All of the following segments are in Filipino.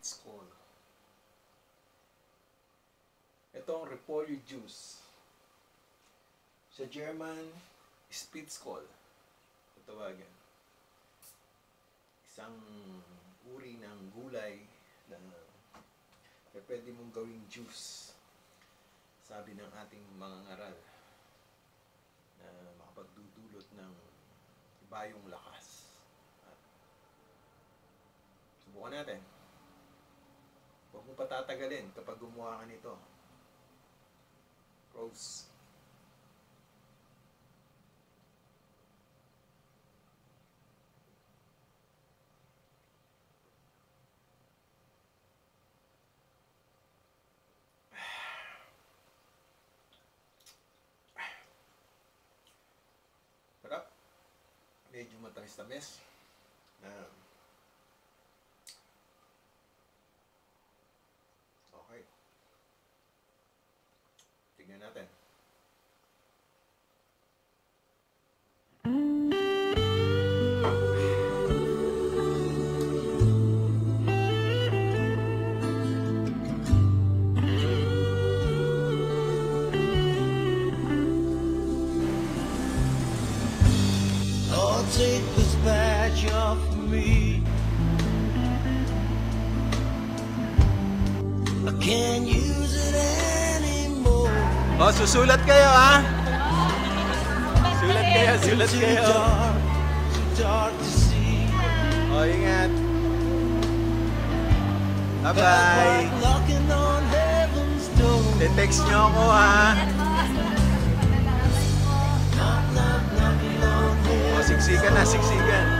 Skull. Ito ang repolyo juice. Sa German, Spitzkohl. Kung tawagan. Isang uri ng gulay na na pwede mong gawing juice. Sabi ng ating mga ngaral na makapagdudulot ng ibayong lakas. At subukan natin. Mo patatagalin kapag gumawa ka nito. Rose. Sarap. Medyo matamis-tamis. Um, do nothing. take this badge off me? Can you? Oh, susulat kayo ha? Sulat kayo, sulat kayo. Oh, ingat. Bye-bye. Te-text nyo ako ha. Knock, knock, knocking on O, heaven's siksikan na, siksikan.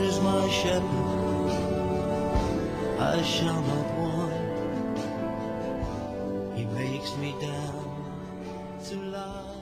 Is my shepherd, I shall not want. He makes me down to lie.